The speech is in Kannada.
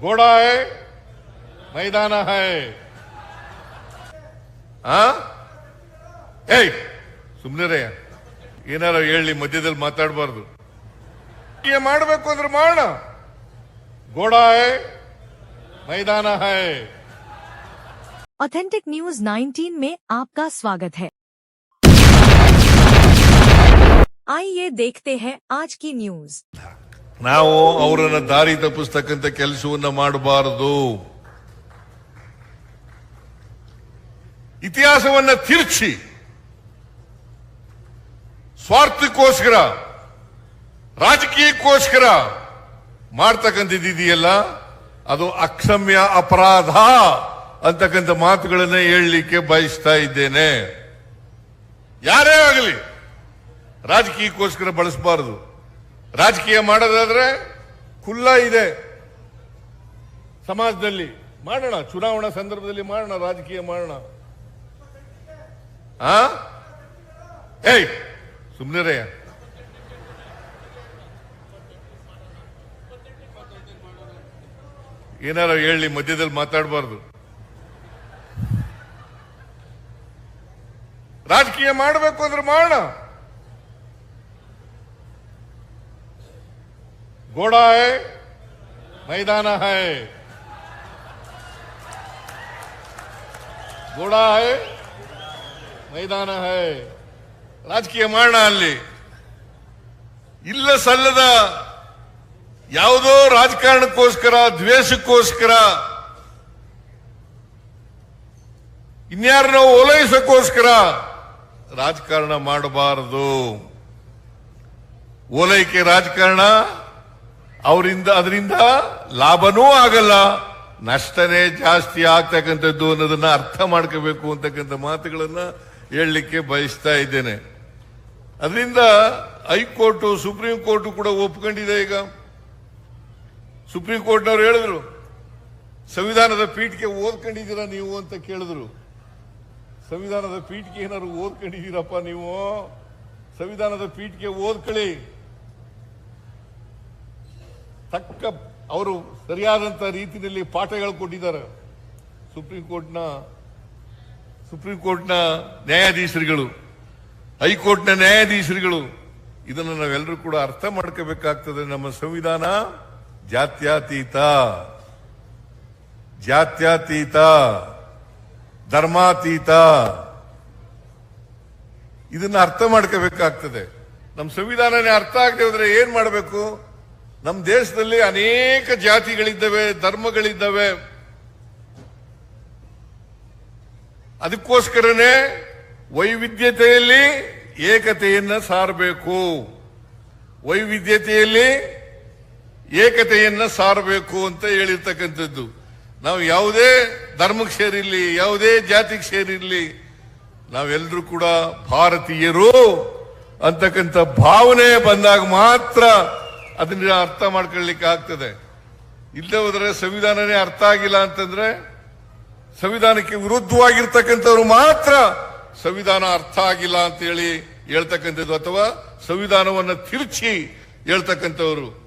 घोड़ा है मैदान है ಆ ಏಯ್ ಸುಮ್ಮನೆ ಏನಾರ ಹೇಳಿ ಮಧ್ಯದಲ್ಲಿ ಮಾತಾಡಬಾರ್ದು ಏನ್ ಮಾಡಬೇಕು ಅಂದ್ರೆ ಮಾಡೋಣ ಗೋಡಾ ಹೈ मैदान है ऑथेंटिक न्यूज 19 में आपका स्वागत है आइए देखते हैं आज की न्यूज ನಾವು ಅವರನ್ನ ದಾರಿ ತಪ್ಪಿಸ್ತಕ್ಕಂಥ ಕೆಲಸವನ್ನ ಮಾಡಬಾರದು. ಇತಿಹಾಸವನ್ನ ತಿರುಚಿ. ಸ್ವಾರ್ಥಕ್ಕೋಸ್ಕರ, ರಾಜಕೀಯಕ್ಕೋಸ್ಕರ ಮಾಡ್ತಕ್ಕಂಥದ್ದಿದೆಯಲ್ಲ, ಅದು ಅಕ್ಷಮ್ಯ ಅಪರಾಧ ಅಂತಕ್ಕಂಥ ಮಾತುಗಳನ್ನ ಹೇಳಲಿಕ್ಕೆ ಬಯಸ್ತಾ ಇದ್ದೇನೆ. ಯಾರೇ ಆಗಲಿ, ರಾಜಕೀಯಕ್ಕೋಸ್ಕರ ಬಳಸಬಾರದು. ರಾಜಕೀಯ ಮಾಡೋದಾದ್ರೆ ಖುಲ್ಲ ಇದೆ. ಸಮಾಜದಲ್ಲಿ ಮಾಡೋಣ, ಚುನಾವಣಾ ಸಂದರ್ಭದಲ್ಲಿ ಮಾಡೋಣ, ರಾಜಕೀಯ ಮಾಡೋಣ. ಆ? ಏಯ್ ಸುಮ್ಮನೆ ಏನಾರ ಹೇಳಿ, ಮಧ್ಯದಲ್ಲಿ ಮಾತಾಡಬಾರ್ದು. ರಾಜಕೀಯ ಮಾಡಬೇಕು ಅಂದ್ರೆ ಮಾಡೋಣ. घोड़ा ಹೈ ಮೈದಾನ है ಗೋಡಾ ಹೈ ಮೈದಾನ ಹೈ. ರಾಜಕೀಯ ಮಾಡೋಣ ಅಲ್ಲಿ. ಇಲ್ಲ ಸಲ್ಲದ ಯಾವುದೋ ರಾಜಕಾರಣಕ್ಕೋಸ್ಕರ, ದ್ವೇಷಕ್ಕೋಸ್ಕರ, ಇನ್ಯಾರನ್ನೋ ಓಲೈಸೋಕ್ಕೋಸ್ಕರ ರಾಜಕಾರಣ ಮಾಡಬಾರದು. ಓಲೈಕೆ ರಾಜಕಾರಣ ಅವರಿಂದ, ಅದರಿಂದ ಲಾಭನೂ ಆಗಲ್ಲ. ನಷ್ಟನೇ ಜಾಸ್ತಿ ಆಗ್ತಕ್ಕಂಥದ್ದು ಅನ್ನೋದನ್ನ ಅರ್ಥ ಮಾಡ್ಕೋಬೇಕು ಅಂತಕ್ಕಂಥ ಮಾತುಗಳನ್ನ ಹೇಳಲಿಕ್ಕೆ ಬಯಸ್ತಾ ಇದ್ದೇನೆ. ಅದರಿಂದ ಹೈಕೋರ್ಟ್, ಸುಪ್ರೀಂ ಕೋರ್ಟ್ ಕೂಡ ಒಪ್ಕೊಂಡಿದೆ ಈಗ. ಸುಪ್ರೀಂ ಕೋರ್ಟ್ನವ್ರು ಹೇಳಿದ್ರು, ಸಂವಿಧಾನದ ಪೀಠಕ್ಕೆ ಓದ್ಕೊಂಡಿದ್ದೀರಾ ನೀವು ಅಂತ ಕೇಳಿದ್ರು. ಸಂವಿಧಾನದ ಪೀಠಕ್ಕೆ ಏನಾದ್ರು ಓದ್ಕೊಂಡಿದ್ದೀರಪ್ಪ ನೀವು? ಸಂವಿಧಾನದ ಪೀಠಕ್ಕೆ ಓದ್ಕೊಳ್ಳಿ. ತಕ್ಕ ಅವರು ಸರಿಯಾದಂತ ರೀತಿಯಲ್ಲಿ ಪಾಠಗಳು ಕೊಟ್ಟಿದ್ದಾರೆ. ಸುಪ್ರೀಂ ಕೋರ್ಟ್ನ ಸುಪ್ರೀಂ ಕೋರ್ಟ್ನ ನ್ಯಾಯಾಧೀಶರುಗಳು, ಹೈಕೋರ್ಟ್ನ ನ್ಯಾಯಾಧೀಶರುಗಳು, ಇದನ್ನು ನಾವೆಲ್ಲರೂ ಕೂಡ ಅರ್ಥ ಮಾಡ್ಕೋಬೇಕಾಗ್ತದೆ. ನಮ್ಮ ಸಂವಿಧಾನ ಜಾತ್ಯಾತೀತ. ಜಾತ್ಯಾತೀತ. ಧರ್ಮಾತೀತ. ಇದನ್ನ ಅರ್ಥ ಮಾಡ್ಕೋಬೇಕಾಗ್ತದೆ. ನಮ್ಮ ಸಂವಿಧಾನನೇ ಅರ್ಥ ಆಗದೆ ಹೋದ್ರೆ ಏನ್ ಮಾಡಬೇಕು? ನಮ್ಮ ದೇಶದಲ್ಲಿ ಅನೇಕ ಜಾತಿಗಳಿದ್ದಾವೆ, ಧರ್ಮಗಳಿದ್ದಾವೆ. ಅದಕ್ಕೋಸ್ಕರನೇ ವೈವಿಧ್ಯತೆಯಲ್ಲಿ ಏಕತೆಯನ್ನು ಸಾರಬೇಕು. ವೈವಿಧ್ಯತೆಯಲ್ಲಿ ಏಕತೆಯನ್ನು ಸಾರಬೇಕು ಅಂತ ಹೇಳಿರ್ತಕ್ಕಂಥದ್ದು. ನಾವು ಯಾವುದೇ ಧರ್ಮಕ್ಕೆ ಸೇರಿರಲಿ, ಯಾವುದೇ ಜಾತಿಗೆ ಸೇರಿರಲಿ ನಾವೆಲ್ಲರೂ ಕೂಡ ಭಾರತೀಯರು ಅಂತಕ್ಕಂಥ ಭಾವನೆ ಬಂದಾಗ ಮಾತ್ರ ಅದನ್ನ ಅರ್ಥ ಮಾಡ್ಕೊಳ್ಲಿಕ್ಕೆ ಆಗ್ತದೆ. ಇಲ್ಲದೆ ಹೋದ್ರೆ ಸಂವಿಧಾನನೇ ಅರ್ಥ ಆಗಿಲ್ಲ ಅಂತಂದ್ರೆ ಸಂವಿಧಾನಕ್ಕೆ ವಿರುದ್ಧವಾಗಿರ್ತಕ್ಕಂಥವ್ರು ಮಾತ್ರ ಸಂವಿಧಾನ ಅರ್ಥ ಆಗಿಲ್ಲ ಅಂತ ಹೇಳಿ ಹೇಳ್ತಕ್ಕಂಥದ್ದು ಅಥವಾ ಸಂವಿಧಾನವನ್ನು ತಿರುಚಿ ಹೇಳ್ತಕ್ಕಂಥವ್ರು.